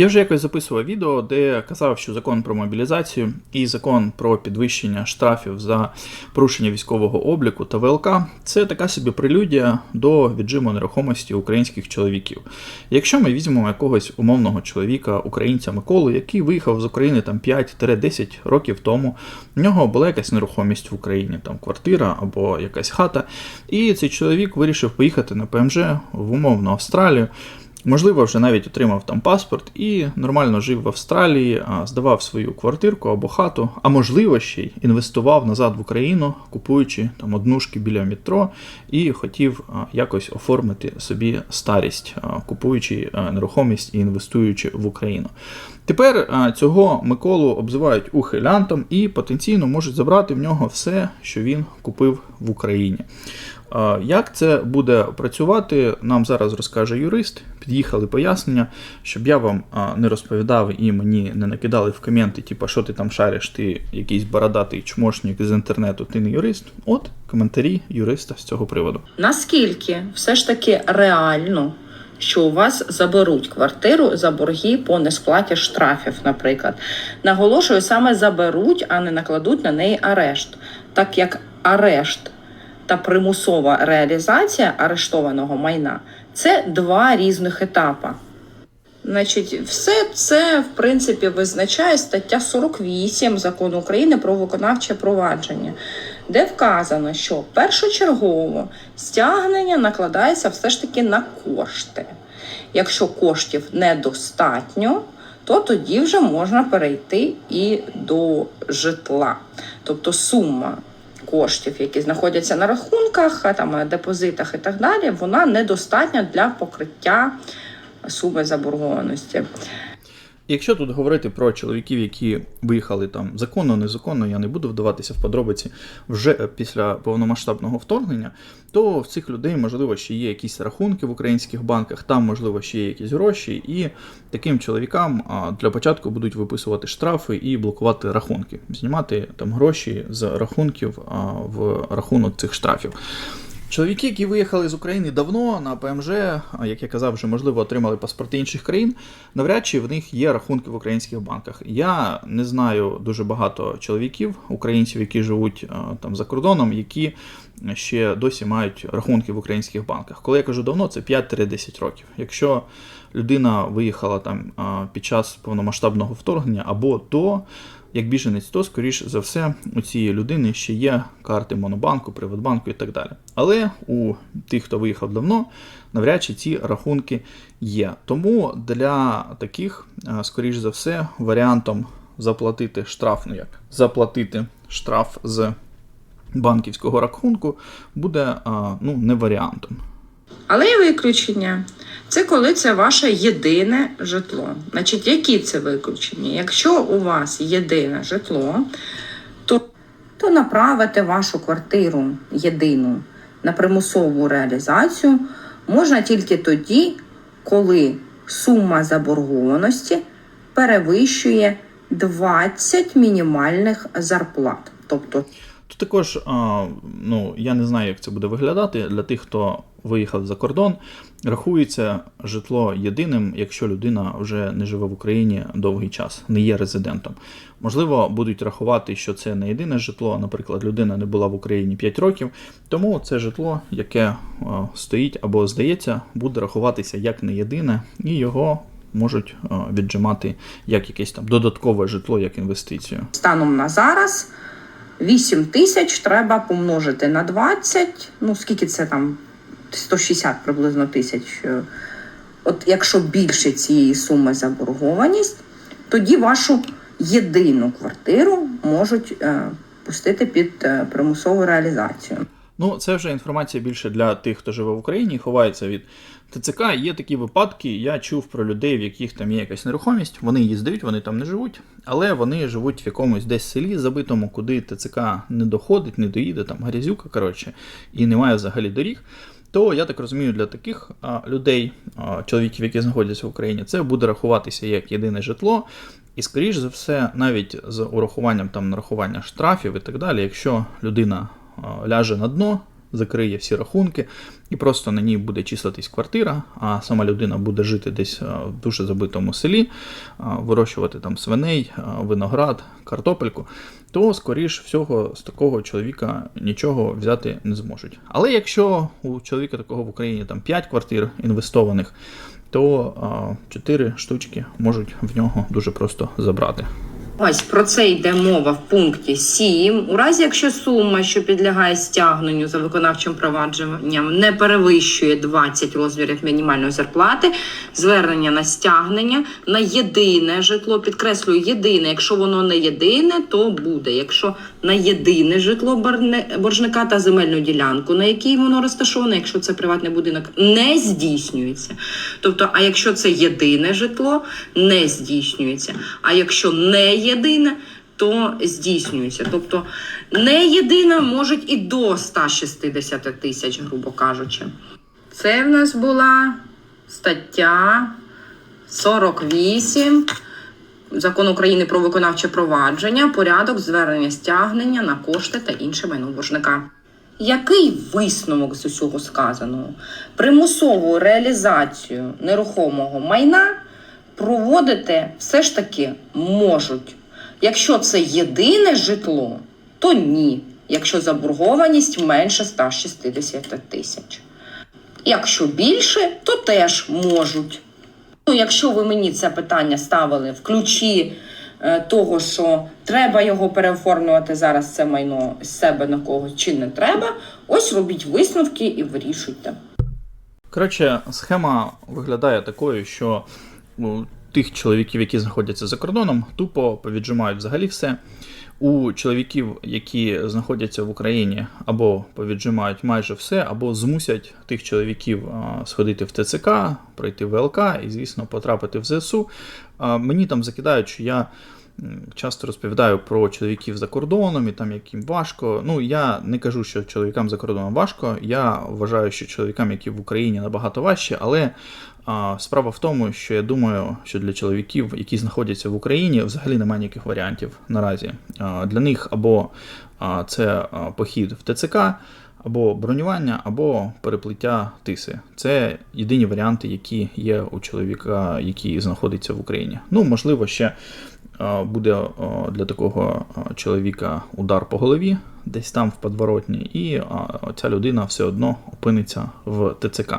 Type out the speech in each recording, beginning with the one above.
Я вже якось записував відео, де казав, що закон про мобілізацію і закон про підвищення штрафів за порушення військового обліку та ВЛК це така собі прелюдія до віджиму нерухомості українських чоловіків. Якщо ми візьмемо якогось умовного чоловіка, українця Миколу, який виїхав з України там 5-10 років тому, в нього була якась нерухомість в Україні, там квартира або якась хата, і цей чоловік вирішив поїхати на ПМЖ в умовну Австралію. Можливо, вже навіть отримав там паспорт і нормально жив в Австралії, здавав свою квартирку або хату, а можливо ще й інвестував назад в Україну, купуючи там однушки біля метро, і хотів якось оформити собі старість, купуючи нерухомість і інвестуючи в Україну. Тепер цього Миколу обзивають ухилянтом і потенційно можуть забрати в нього все, що він купив в Україні. Як це буде працювати, нам зараз розкаже юрист. Під'їхали пояснення, щоб я вам не розповідав і мені не накидали в коменти, типу, що ти там шариш, ти якийсь бородатий чмошник з інтернету, ти не юрист. От коментарі юриста з цього приводу. Наскільки все ж таки реально, що у вас заберуть квартиру за борги по несплаті штрафів, наприклад. Наголошую, саме заберуть, а не накладуть на неї арешт, так як арешт та примусова реалізація арештованого майна це два різних етапи. Значить, все це в принципі визначає стаття 48 закону України про виконавче провадження, де вказано, що першочергово стягнення накладається все ж таки на кошти. Якщо коштів недостатньо, то тоді вже можна перейти і до житла. Тобто сума коштів, які знаходяться на рахунках, там депозитах і так далі, вона недостатня для покриття суми заборгованості. Якщо тут говорити про чоловіків, які виїхали там законно, незаконно, я не буду вдаватися в подробиці вже після повномасштабного вторгнення, то в цих людей, можливо, ще є якісь рахунки в українських банках, там, можливо, ще є якісь гроші, і таким чоловікам для початку будуть виписувати штрафи і блокувати рахунки, знімати там гроші з рахунків в рахунок цих штрафів. Чоловіки, які виїхали з України давно на ПМЖ, як я казав, вже можливо отримали паспорти інших країн, навряд чи в них є рахунки в українських банках. Я не знаю дуже багато чоловіків, українців, які живуть там за кордоном, які ще досі мають рахунки в українських банках. Коли я кажу давно, це 5-10 років. Якщо людина виїхала там під час повномасштабного вторгнення або до як біженець, то, скоріш за все, у цієї людини ще є карти Монобанку, Приватбанку і так далі. Але у тих, хто виїхав давно, навряд чи ці рахунки є. Тому для таких, скоріш за все, варіантом заплатити штраф, ну як заплатити штраф з банківського рахунку буде ну, не варіантом. Але є виключення. Це коли це ваше єдине житло. Значить, які це виключення? Якщо у вас єдине житло, то, то направити вашу квартиру єдину на примусову реалізацію можна тільки тоді, коли сума заборгованості перевищує 20 мінімальних зарплат. Тобто також, ну, я не знаю, як це буде виглядати для тих, хто виїхав за кордон. Рахується житло єдиним, якщо людина вже не живе в Україні довгий час, не є резидентом. Можливо, будуть рахувати, що це не єдине житло. Наприклад, людина не була в Україні 5 років, тому це житло, яке стоїть або здається, буде рахуватися як не єдине, і його можуть віджимати як якесь там додаткове житло, як інвестицію. станом на зараз 8 тисяч треба помножити на 20. Ну, скільки це там? 160 приблизно тисяч. Е, От якщо більше цієї суми заборгованість, тоді вашу єдину квартиру можуть е, пустити під е, примусову реалізацію. Ну, це вже інформація більше для тих, хто живе в Україні ховається від ТЦК. Є такі випадки. Я чув про людей, в яких там є якась нерухомість. Вони її здають, вони там не живуть, але вони живуть в якомусь десь селі забитому, куди ТЦК не доходить, не доїде, там гарязюка, коротше, і немає взагалі доріг. То я так розумію, для таких а, людей, а, чоловіків, які знаходяться в Україні, це буде рахуватися як єдине житло. І, скоріш за все, навіть з урахуванням там нарахування штрафів і так далі, якщо людина ляже на дно закриє всі рахунки, і просто на ній буде числитись квартира, а сама людина буде жити десь е, в дуже забитому селі, е, вирощувати там свиней, е, виноград, картопельку, то, скоріш всього, з такого чоловіка нічого взяти не зможуть. Але якщо у чоловіка такого в Україні там 5 квартир інвестованих, то 4 штучки можуть в нього дуже просто забрати. Ось про це йде мова в пункті 7. У разі, якщо сума, що підлягає стягненню за виконавчим провадженням, не перевищує 20 розмірів мінімальної зарплати, звернення на стягнення на єдине житло, підкреслюю, єдине. Якщо воно не єдине, то буде. Якщо на єдине житло боржника та земельну ділянку, на якій воно розташоване, якщо це приватний будинок, не здійснюється. Тобто, а якщо це єдине житло, не здійснюється. А якщо не єдине, то здійснюється. Тобто не єдина можуть і до 160 тисяч, грубо кажучи. Це в нас була стаття 48 Закону України про виконавче провадження, порядок звернення стягнення на кошти та інше майно боржника. Який висновок з усього сказаного? Примусову реалізацію нерухомого майна проводити все ж таки можуть. Якщо це єдине житло, то ні. Якщо заборгованість менше 160 тисяч. Якщо більше, то теж можуть. Ну, якщо ви мені це питання ставили в ключі е, того, що треба його переоформлювати зараз це майно з себе на когось чи не треба, ось робіть висновки і вирішуйте. Коротше, схема виглядає такою, що у тих чоловіків, які знаходяться за кордоном, тупо повіджимають взагалі все. У чоловіків, які знаходяться в Україні, або повіджимають майже все, або змусять тих чоловіків сходити в ТЦК, пройти в ВЛК і, звісно, потрапити в ЗСУ. Мені там закидають, що я часто розповідаю про чоловіків за кордоном і там яким важко. Ну, я не кажу, що чоловікам за кордоном важко. Я вважаю, що чоловікам, які в Україні набагато важче, але а, справа в тому, що я думаю, що для чоловіків, які знаходяться в Україні, взагалі немає ніяких варіантів наразі. А, Для них або а, це похід в ТЦК, або бронювання, або переплиття тиси. Це єдині варіанти, які є у чоловіка, який знаходиться в Україні. Ну, можливо, ще буде для такого чоловіка удар по голові, десь там в подворотні, і ця людина все одно опиниться в ТЦК.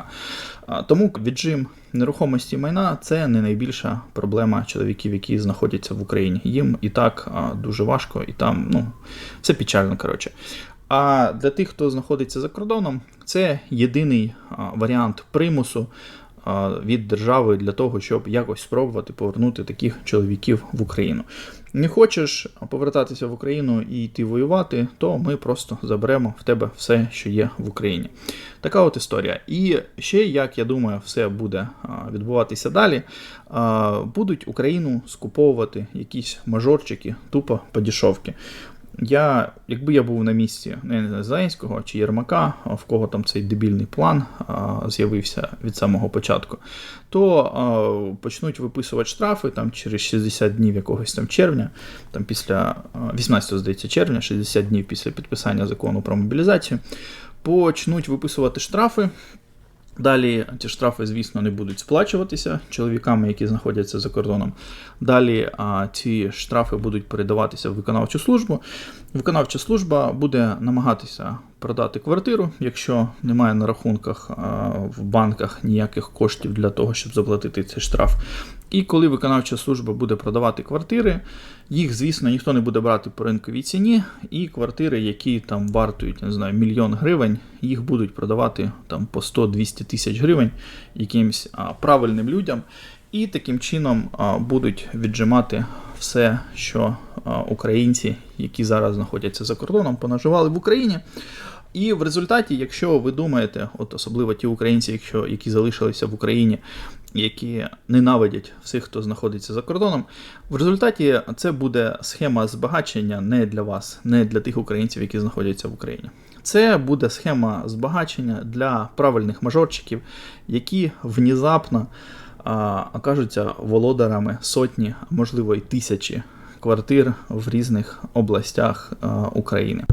Тому віджим нерухомості майна це не найбільша проблема чоловіків, які знаходяться в Україні. Їм і так дуже важко, і там ну, все печально. коротше. А для тих, хто знаходиться за кордоном, це єдиний варіант примусу від держави для того, щоб якось спробувати повернути таких чоловіків в Україну. Не хочеш повертатися в Україну і йти воювати, то ми просто заберемо в тебе все, що є в Україні. Така от історія. І ще, як я думаю, все буде відбуватися далі. Будуть Україну скуповувати якісь мажорчики, тупо по дешевки. Я, якби я був на місці ну, не знаю, Зеленського чи Єрмака, в кого там цей дебільний план з'явився від самого початку, то а, почнуть виписувати штрафи там через 60 днів якогось там червня, там після а, 18 здається червня, 60 днів після підписання закону про мобілізацію, почнуть виписувати штрафи. Далі ці штрафи, звісно, не будуть сплачуватися чоловіками, які знаходяться за кордоном. Далі а, ці штрафи будуть передаватися в виконавчу службу. Виконавча служба буде намагатися продати квартиру, якщо немає на рахунках а, в банках ніяких коштів для того, щоб заплатити цей штраф. І коли виконавча служба буде продавати квартири, їх, звісно, ніхто не буде брати по ринковій ціні, і квартири, які там вартують, не знаю, мільйон гривень, їх будуть продавати там по 100-200 тисяч гривень якимсь а, правильним людям, і таким чином а, будуть віджимати все, що а, українці, які зараз знаходяться за кордоном, понаживали в Україні. І в результаті, якщо ви думаєте, от особливо ті українці, якщо, які залишилися в Україні, які ненавидять всіх, хто знаходиться за кордоном, в результаті це буде схема збагачення не для вас, не для тих українців, які знаходяться в Україні. Це буде схема збагачення для правильних мажорчиків, які внезапно а, окажуться володарами сотні, можливо й тисячі квартир в різних областях а, України.